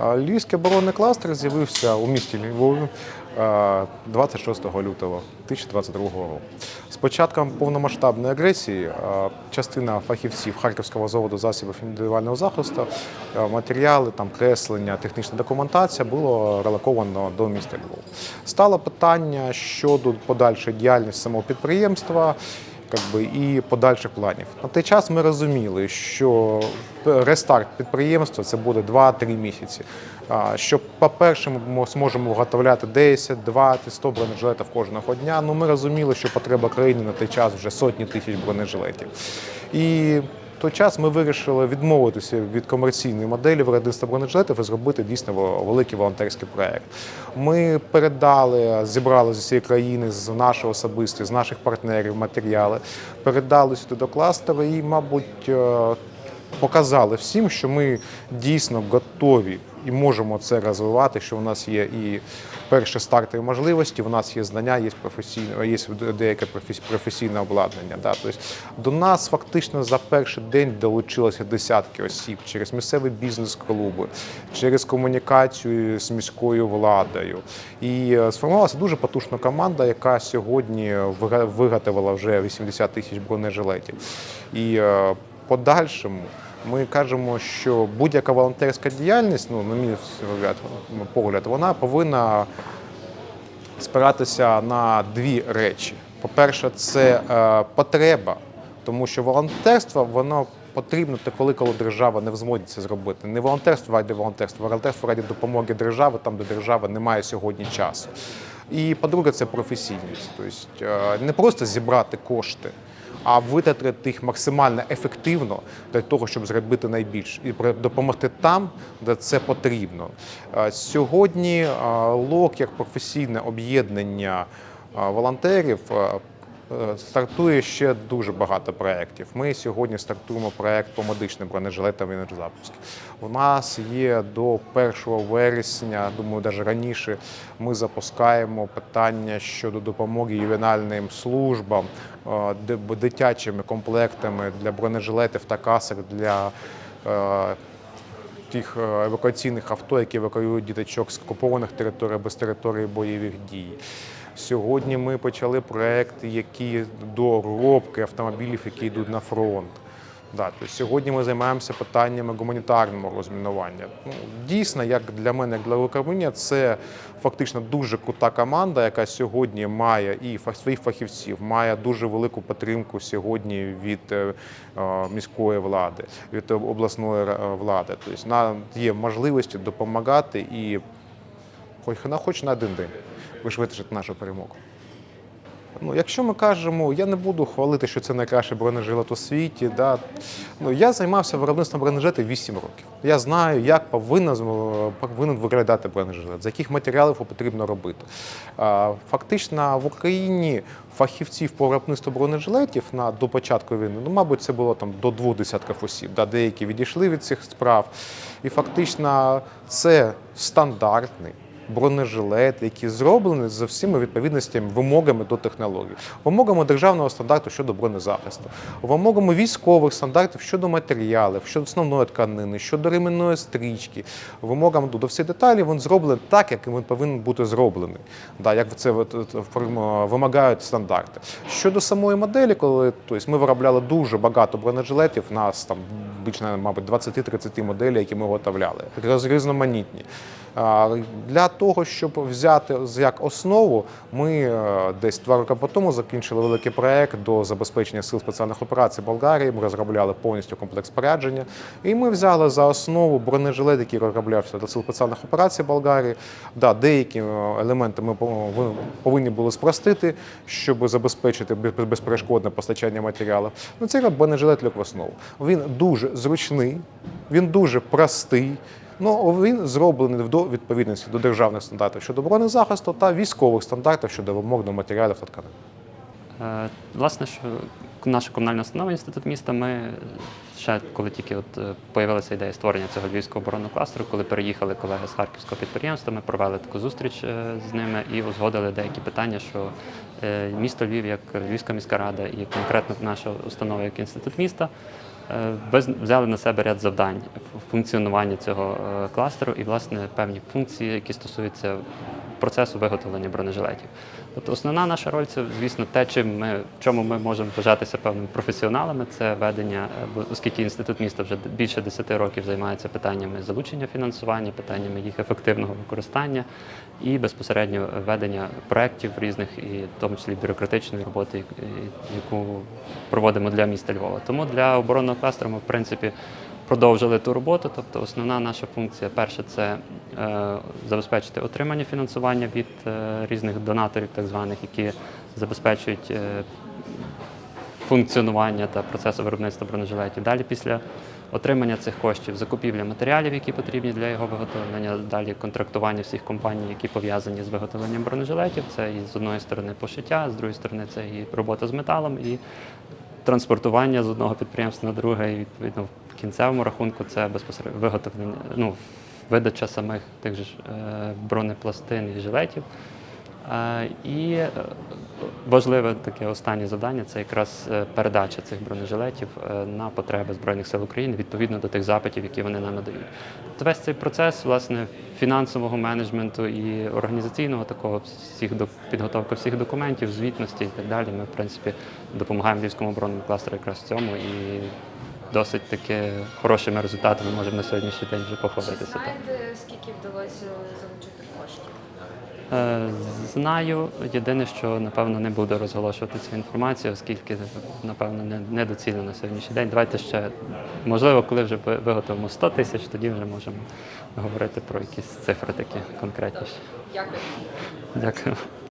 Львівський оборонний кластер з'явився у місті Львові е, 26 лютого 2022 року. З початком повномасштабної агресії е, частина фахівців Харківського заводу засобів індивідуального захисту, е, матеріали, там, креслення, технічна документація було релоковано до міста Львова. Стало питання щодо подальшої діяльності самого підприємства би, і подальших планів. На той час ми розуміли, що рестарт підприємства це буде 2-3 місяці. Що, по-перше, ми зможемо виготовляти 10, 20, 100 бронежилетів кожного дня. Ну, ми розуміли, що потреба країни на той час вже сотні тисяч бронежилетів. І в той час ми вирішили відмовитися від комерційної моделі виробництва бронежилетів і зробити дійсно великий волонтерський проект. Ми передали, зібрали з усієї країни, з нашого особисто, з наших партнерів матеріали, передали сюди до кластеру і, мабуть, е, показали всім, що ми дійсно готові і можемо це розвивати, що у нас є і перші стартові можливості, у нас є знання, є професійне, є деяке професійне обладнання. Да. Тобто до нас фактично за перший день долучилося десятки осіб через місцеві бізнес-клуби, через комунікацію з міською владою. І е, сформувалася дуже потужна команда, яка сьогодні виготовила вже 80 тисяч бронежилетів. І е, подальшому ми кажемо, що будь-яка волонтерська діяльність, ну, на мій погляд, вона повинна спиратися на дві речі. По-перше, це е, потреба, тому що волонтерство воно потрібно коли, коли держава не в змозі це зробити. Не волонтерство ради волонтерства, волонтерство ради допомоги держави, там, де держава не має сьогодні часу. І по-друге, це професійність. Тобто е, не просто зібрати кошти, а витратити їх максимально ефективно для того, щоб зробити найбільше і допомогти там, де це потрібно. Е, Сьогодні е, ЛОК як професійне об'єднання е, волонтерів. Е, Стартує ще дуже багато проєктів. Ми сьогодні стартуємо проєкт по медичним бронежилетам і енергозапуску. У нас є до 1 вересня, думаю, навіть раніше, ми запускаємо питання щодо допомоги ювенальним службам, е, дитячими комплектами для бронежилетів та касок для е, тих евакуаційних авто, які евакуюють діточок з окупованих територій або з території бойових дій. Сьогодні ми почали проект, який доробки автомобілів, які йдуть на фронт. Да, тобто сьогодні ми займаємося питаннями гуманітарного розмінування. Ну, дійсно, як для мене, як для управління, це фактично дуже крута команда, яка сьогодні має і своїх фахівців, має дуже велику підтримку сьогодні від е, е, міської влади, від обласної е, влади. Тобто є можливості допомагати і хоч на хоч на один день вишвидшити нашу перемогу. Ну, якщо ми кажемо, я не буду хвалити, що це найкращий бронежилет у світі. Да. Ну, я займався виробництвом бронежилетів 8 років. Я знаю, як повинен, повинен виглядати бронежилет, з яких матеріалів потрібно робити. Фактично в Україні фахівців по виробництву бронежилетів на, до початку війни, ну, мабуть, це було там до двох десятків осіб. Да. Деякі відійшли від цих справ. І фактично це стандартний бронежилет, які зроблені за всіма відповідностями, вимогами до технологій, вимогами державного стандарту щодо бронезахисту, вимогами військових стандартів щодо матеріалів, щодо основної тканини, щодо ременної стрічки, вимогам до всіх деталей він зроблений так, як він повинен бути зроблений, да, як це форм- вимагають стандарти. Щодо самої моделі, коли тобто, ми виробляли дуже багато бронежилетів, нас там більше, мабуть, 20-30 моделей, які ми виготовляли, різноманітні. Для того, щоб взяти як основу, ми е, десь два роки по тому закінчили великий проект до забезпечення сил спеціальних операцій Болгарії. Ми розробляли повністю комплекс спорядження. І ми взяли за основу бронежилет, який розроблявся до сил спеціальних операцій Болгарії. Да, деякі е, елементи ми повинні були спростити, щоб забезпечити без- безперешкодне постачання матеріалів. Ну, цей бронежилет лег в основу. Він дуже зручний, він дуже простий. Ну, він зроблений до відповідності до державних стандартів щодо бронезахисту та військових стандартів щодо вимог до матеріалів та тканин. Е, Власне, що наша комунальна установа інститут міста. Ми ще коли тільки от е, появилася ідея створення цього львівського оборонного кластеру, коли переїхали колеги з харківського підприємства, ми провели таку зустріч е, з ними і узгодили деякі питання, що е, місто Львів, як Львівська міська рада, і конкретно наша установа як інститут міста. взяли на себе ряд завдань функціонування цього кластеру і, власне, певні функції, які стосуються процесу виготовлення бронежилетів. Тобто основна наша роль це, звісно, те, чим ми, в чому ми можемо вважатися певними професіоналами, це ведення, е, оскільки інститут міста вже більше 10 років займається питаннями залучення фінансування, питаннями їх ефективного використання і безпосередньо ведення проєктів різних, і в тому числі бюрократичної роботи, яку проводимо для міста Львова. Тому для оборонного кластеру ми, в принципі, продовжили ту роботу. Тобто, основна наша функція перше це е, забезпечити отримання фінансування від е, різних донаторів, так званих, які забезпечують е, функціонування та процесу виробництва бронежилетів. Далі після отримання цих коштів закупівля матеріалів, які потрібні для його виготовлення, далі контрактування всіх компаній, які пов'язані з виготовленням бронежилетів. Це і з одної сторони пошиття, з другої сторони це і робота з металом, і транспортування з одного підприємства на друге, і відповідно кінцевому рахунку це безпосередньо виготовлення, ну, видача самих тих же е, бронепластин і жилетів. Е, І е, важливе таке останнє завдання це якраз передача цих бронежилетів на потреби Збройних сил України відповідно до тих запитів, які вони нам надають. Весь цей процес власне фінансового менеджменту і організаційного такого всіх підготовки всіх документів, звітності і так далі. Ми в принципі допомагаємо Львівському оборонному кластеру якраз в цьому і досить таки хорошими результатами можемо на сьогоднішній день вже похвалитися. знаєте, скільки вдалося залучити коштів? Е, Знаю. Єдине, що напевно не буду розголошувати цю інформацію, оскільки напевно не- недоцільно на сьогоднішній день. Давайте ще можливо, коли вже ви- виготовимо 100 тисяч, тоді вже можемо говорити про якісь цифри такі конкретніші. Дякую. Дякую.